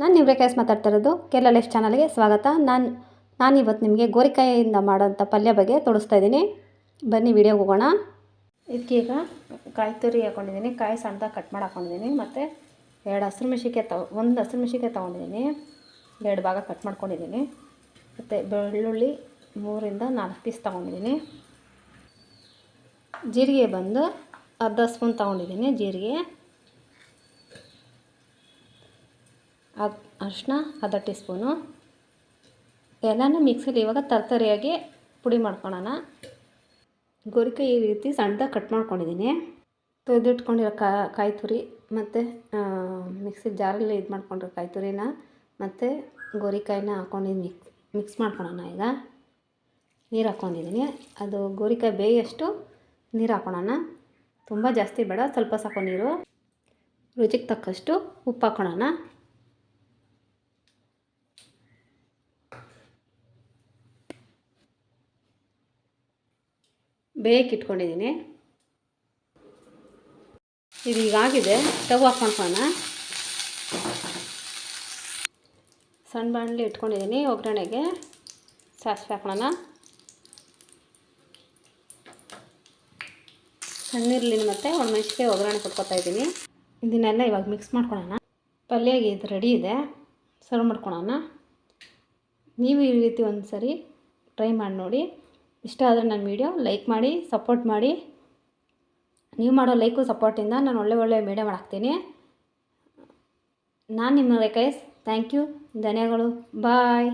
ನಾನು ರೇಖಾಸ್ ಮಾತಾಡ್ತಾ ಇರೋದು ಕೇರಳ ಲೈಫ್ ಚಾನಲ್ಗೆ ಸ್ವಾಗತ. ನಾನು ನಾನು ಇವತ್ತು ನಿಮಗೆ ಗೋರಿಕಾಯಿಯಿಂದ ಮಾಡೋಂಥ ಪಲ್ಯ ಬಗ್ಗೆ ತೋರಿಸ್ತಾ ಇದ್ದೀನಿ. ಬನ್ನಿ ವಿಡಿಯೋಗೆ ಹೋಗೋಣ. ಇದಕ್ಕೀಗ ಕಾಯಿ ತುರಿ ಹಾಕೊಂಡಿದ್ದೀನಿ. ಕಾಯಿ ಸಣ್ಣದ ಕಟ್ ಮಾಡಿ ಹಾಕೊಂಡಿದ್ದೀನಿ. ಮತ್ತು ಎರಡು ಹಸಿರು ಮಿಶಿಕೆ ತಗೊ ಒಂದು ಹಸಿರು ಮೆಣಸಿನ್ಕಾಯಿ ತೊಗೊಂಡಿದ್ದೀನಿ. ಎರಡು ಭಾಗ ಕಟ್ ಮಾಡ್ಕೊಂಡಿದ್ದೀನಿ. ಮತ್ತು ಬೆಳ್ಳುಳ್ಳಿ ಮೂರಿಂದ ನಾಲ್ಕು ಪೀಸ್ ತೊಗೊಂಡಿದ್ದೀನಿ. ಜೀರಿಗೆ ಬಂದು ಅರ್ಧ ಸ್ಪೂನ್ ತೊಗೊಂಡಿದ್ದೀನಿ ಜೀರಿಗೆ. ಅದು ಅರಿಶಿನ ಅರ್ಧ ಟೀ ಸ್ಪೂನು. ಎಲ್ಲನೂ ಮಿಕ್ಸಿಲಿ ಇವಾಗ ತರ್ತರಿಯಾಗಿ ಪುಡಿ ಮಾಡ್ಕೊಳ್ಳೋಣ ಗೋರಿಕಾಯಿ ಈ ರೀತಿ ಸಣ್ಣದಾಗಿ ಕಟ್ ಮಾಡ್ಕೊಂಡಿದ್ದೀನಿ ತೊಳೆದಿಟ್ಕೊಂಡಿರೋ ಕಾಯಿ ತುರಿ ಮತ್ತು ಮಿಕ್ಸಿ ಜಾರಲ್ಲಿ ಇದು ಮಾಡ್ಕೊಂಡಿರೋ ಕಾಯಿ ತುರಿನ ಮತ್ತು ಗೋರಿಕಾಯಿನ ಹಾಕೊಂಡು ಮಿಕ್ಸ್ ಮಿಕ್ಸ್ ಮಾಡ್ಕೊಳೋಣ ಈಗ. ನೀರು ಹಾಕ್ಕೊಂಡಿದ್ದೀನಿ ಅದು ಗೋರಿಕಾಯಿ ಬೇಯಷ್ಟು ನೀರು ಹಾಕ್ಕೊಳೋಣ ತುಂಬ ಜಾಸ್ತಿ ಬೇಡ, ಸ್ವಲ್ಪ ಸಾಕು ನೀರು. ರುಚಿಗೆ ತಕ್ಕಷ್ಟು ಉಪ್ಪು ಹಾಕ್ಕೊಳ್ಳೋಣ ಬೇಯಕ್ಕೆ ಇದು ಈಗಾಗಿದೆ. ಸ್ಟವ್ ಆಫ್ ಮಾಡ್ಕೊಳ್ಳೋಣ ಸಣ್ಣ ಬಾಣಲಿ ಇಟ್ಕೊಂಡಿದ್ದೀನಿ ಒಗ್ಗರಣೆಗೆ. ಸಾಸಿವೆ ಹಾಕೋಣ. ಸಣ್ಣಿರಲಿ ಮತ್ತು ಒಣಮೆಣ್ಸಿಕಾಯಿ ಒಗ್ಗರಣೆ ಕೊಟ್ಕೊತಾ ಇದ್ದೀನಿ. ಇದನ್ನೆಲ್ಲ ಇವಾಗ ಮಿಕ್ಸ್ ಮಾಡ್ಕೊಳ್ಳೋಣ ಪಲ್ಯಗೆ ಇದು ರೆಡಿ ಇದೆ. ಸರ್ವ್ ಮಾಡ್ಕೊಳೋಣ. ನೀವು ಈ ರೀತಿ ಒಂದು ಸರಿ ಟ್ರೈ ಮಾಡಿ ನೋಡಿ. ಇಷ್ಟ ಆದರೆ ನನ್ನ ವೀಡಿಯೋ ಲೈಕ್ ಮಾಡಿ, ಸಪೋರ್ಟ್ ಮಾಡಿ. ನೀವು ಮಾಡೋ ಲೈಕು ಸಪೋರ್ಟಿಂದ ನಾನು ಒಳ್ಳೆ ಒಳ್ಳೆ ವೀಡಿಯೋ ಮಾಡಾಕ್ತೀನಿ. ನಾನು ನಿಮ್ಮ ರೆಕೈಸ್ ಥ್ಯಾಂಕ್ ಯು. ಧನ್ಯಗಳು ಬಾಯ್.